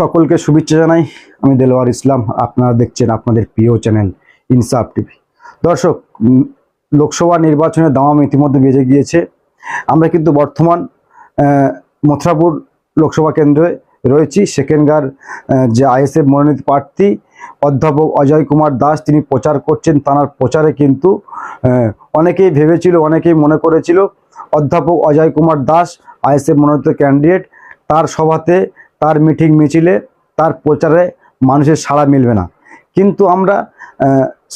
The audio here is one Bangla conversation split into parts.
সকলকে শুভেচ্ছা জানাই। আমি দেলোয়ার ইসলাম আপনারা দেখছেন আপনাদের প্রিয় চ্যানেল ইনসাফ টিভি। দর্শক লোকসভা নির্বাচনের দামাম ইতিমধ্যে বেজে গিয়েছে। আমরা কিন্তু বর্তমান মথুরাপুর লোকসভা কেন্দ্রে রয়েছি। আহ, যে আইএসএফ মনোনীত প্রার্থী অধ্যাপক অজয় কুমার দাস তিনি প্রচার করছেন। তাঁর প্রচারে কিন্তু অনেকেই ভেবেছিল অনেকেই মনে করেছিল অধ্যাপক অজয় কুমার দাস আইএসএফ মনোনীত ক্যান্ডিডেট তার সভাতে তার মিটিং মিছিলে, তার প্রচারে মানুষের সাড়া মিলবে না। কিন্তু আমরা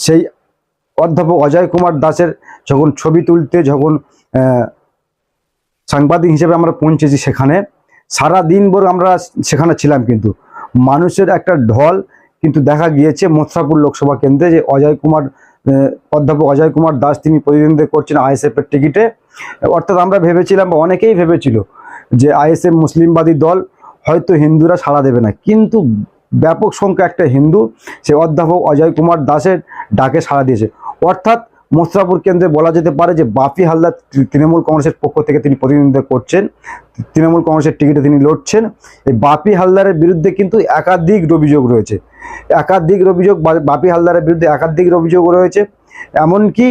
সেই অধ্যাপক অজয় কুমার দাসের যখন ছবি তুলতে, যখন সাংবাদিক হিসেবে আমরা পৌঁছেছি সেখানে, সারা দিন ভর আমরা সেখানে ছিলাম কিন্তু। মানুষের একটা ঢল কিন্তু দেখা গিয়েছে মথুরাপুর লোকসভা কেন্দ্রে যে অজয় কুমার অধ্যাপক অজয় কুমার দাস তিনি প্রতিদ্বন্দ্বিতা করছেন আইএসএফ এর টিকিটে। অর্থাৎ আমরা ভেবেছিলাম বা অনেকেই ভেবেছিল যে আইএসএফ মুসলিমবাদী দল হয়তো হিন্দুরা সাড়া দেবে না। কিন্তু ব্যাপক সংখ্যা একটা হিন্দু, সে অধ্যাপক অজয় কুমার দাসের ডাকে সাড়া দিয়েছে। অর্থাৎ মথুরাপুর কেন্দ্রে বলা যেতে পারে যে, বাপি হালদার তৃণমূল কংগ্রেসের পক্ষ থেকে তিনি প্রতিনিধিত্ব করছেন। তৃণমূল কংগ্রেসের টিকিটে তিনি লড়ছেন। এই বাপি হালদারের বিরুদ্ধে কিন্তু একাধিক অভিযোগ রয়েছে। একাধিক অভিযোগ বাপি হালদারের বিরুদ্ধে একাধিক অভিযোগ রয়েছে। এমনকি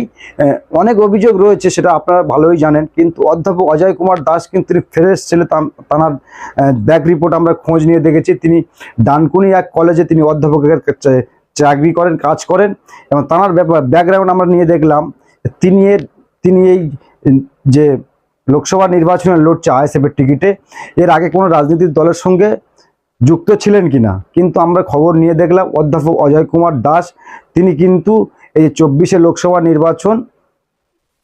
অনেক অভিযোগ রয়েছে, সেটা আপনারা ভালোই জানেন, কিন্তু অধ্যাপক অজয় কুমার দাস কিন্তু তিনি ফ্রেশ ছেলে তানার ব্যাক রিপোর্ট আমরা খোঁজ নিয়ে দেখেছি, তিনি ডানকুনি এক কলেজে তিনি অধ্যাপকের চাকরি করেন, কাজ করেন, এবং তার ব্যাকগ্রাউন্ড আমরা নিয়ে দেখলাম, তিনি এর, তিনি এই, যে লোকসভা নির্বাচনে লড়ছে আইএসএফের টিকিটে, এর আগে কোনো রাজনৈতিক দলের সঙ্গে যুক্ত ছিলেন কিনা, কিন্তু আমরা খবর নিয়ে দেখলাম, অধ্যাপক অজয় কুমার দাস, তিনি কিন্তু এই যে চব্বিশে লোকসভা নির্বাচন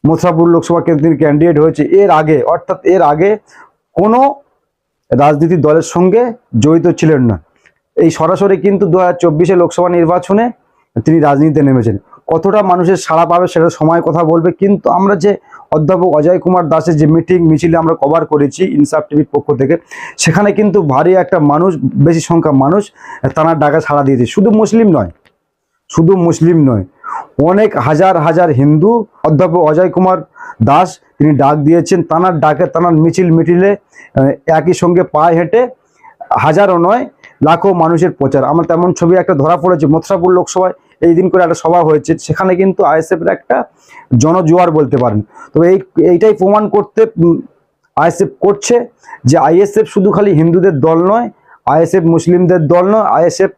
মথুরাপুর লোকসভা কেন্দ্রে তিনি ক্যান্ডিডেট হয়েছে। এর আগে, অর্থাৎ এর আগে কোনো রাজনীতির দলের সঙ্গে জড়িত ছিলেন না। এই সরাসরি কিন্তু দু হাজার লোকসভা নির্বাচনে তিনি রাজনীতিতে নেমেছেন। কতটা মানুষের সাড়া পাবে সেটা সময় কথা বলবে, কিন্তু আমরা যে অধ্যাপক অজয় কুমার দাসের যে মিটিং, মিছিলে আমরা কভার করেছি ইনসাফ টিভির পক্ষ থেকে, সেখানে কিন্তু ভারী একটা মানুষ, বেশি সংখ্যা মানুষ তারা ডাকা সাড়া দিয়েছে। শুধু মুসলিম নয়, শুধু মুসলিম নয় অনেক হাজার হাজার হিন্দু অধ্যাপক অজয় কুমার দাস তিনি ডাক দিয়েছেন। তানার ডাকে তানার মিছিল মিটিলে একই সঙ্গে পায়ে হেঁটে হাজারও নয়, লাখো মানুষের প্রচার। আমার তেমন ছবি একটা ধরা পড়েছে মথুরাপুর লোকসভায়। এই দিন করে একটা সভা হয়েছে। সেখানে কিন্তু আইএসএফের একটা জনজোয়ার বলতে পারেন। তবে এই, এইটাই প্রমাণ করতে আইএসএফ করছে যে আইএসএফ শুধু খালি হিন্দুদের দল নয়, আইএসএফ মুসলিমদের দল নয়, আইএসএফ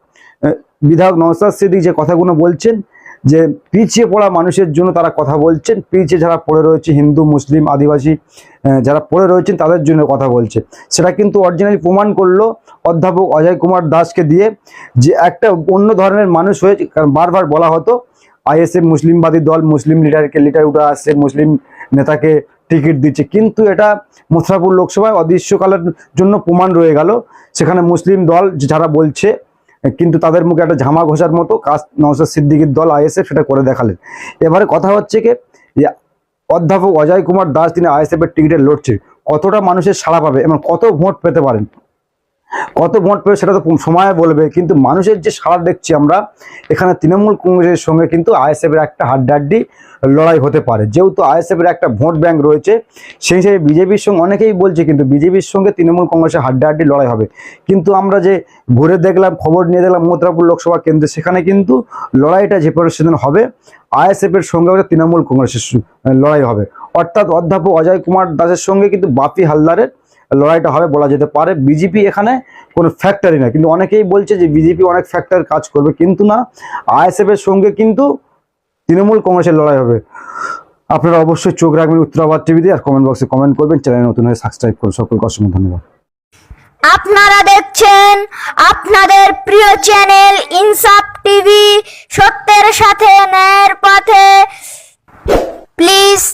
বিধায়ক নওসাদ সিদ্দিক যে কথাগুলো বলছেন যে পিছিয়ে পড়া মানুষের জন্য তারা কথা বলছেন, পিছিয়ে যারা পড়ে রয়েছে, হিন্দু, মুসলিম, আদিবাসী যারা পড়ে রয়েছেন তাদের জন্য কথা বলছে। সেটা কিন্তু অরিজিনালি প্রমাণ করল অধ্যাপক অজয় কুমার দাসকে দিয়ে যে একটা অন্য ধরনের মানুষ হয়েছে কারণ বারবার বলা হতো, আইএসএফ মুসলিমবাদী দল, মুসলিম লিডারকে লিডার উঠে আসছে, মুসলিম নেতাকে টিকিট দিচ্ছে। কিন্তু এটা মথুরাপুর লোকসভায় অদৃশ্যকালের জন্য প্রমাণ রয়ে গেল। সেখানে মুসলিম দল যারা বলছে কিন্তু তাদের মুখে একটা ঝামা ঘোষার মতো কাজ নওসাদ সিদ্দিকির দল আইএসএফ সেটা করে দেখালেন। এবারে কথা হচ্ছে কি, যে অধ্যাপক অজয় কুমার দাস তিনি আইএসএফ এর টিকিটে লড়ছে। কতটা মানুষের সাড়া পাবে এবং কত ভোট পেতে পারেন? কত ভোট পেবে সেটা তো সময় বলবে, কিন্তু মানুষের যে সাড়া দেখছি আমরা, এখানে তৃণমূল কংগ্রেসের সঙ্গে কিন্তু আইএসএফ এর একটা হাড্ডাহাড্ডি লড়াই হতে পারে। যেহেতু আইএসএফ এর একটা ভোট ব্যাংক রয়েছে, সেই হিসেবে বিজেপির সঙ্গে অনেকেই বলছে কিন্তু বিজেপির সঙ্গে তৃণমূল কংগ্রেসের হাড্ডাহাড্ডি লড়াই হবে। কিন্তু আমরা যে ঘুরে দেখলাম, খবর নিয়ে দেখলাম মথুরাপুর লোকসভা কেন্দ্রে, সেখানে কিন্তু লড়াইটা যে পরিস্থিতি হবে আইএসএফ এর সঙ্গে তৃণমূল কংগ্রেসের লড়াই হবে। অর্থাৎ অধ্যাপক অজয় কুমার দাসের সঙ্গে কিন্তু বাপি হালদারের লড়াইটা হবে, বলা যেতে পারে। বিজেপি এখানে কোনো ফ্যাক্টরি না কিন্তু অনেকেই বলছে যে বিজেপি অনেক ফ্যাক্টর কাজ করবে। কিন্তু না আইএসএফ এর সঙ্গে কিন্তু তৃণমূল কংগ্রেসের লড়াই হবে। আপনারা অবশ্যই চোখ রাখবেন উত্তরাবাদ টিভিতে আর কমেন্ট বক্সে কমেন্ট করবেন। চ্যানেল নতুন হয়ে সাবস্ক্রাইব করুন। সকলকে অসংখ্য ধন্যবাদ। আপনারা দেখছেন আপনাদের প্রিয় চ্যানেল ইনসাফ টিভি সত্যের সাথে ন্যায়ের পথে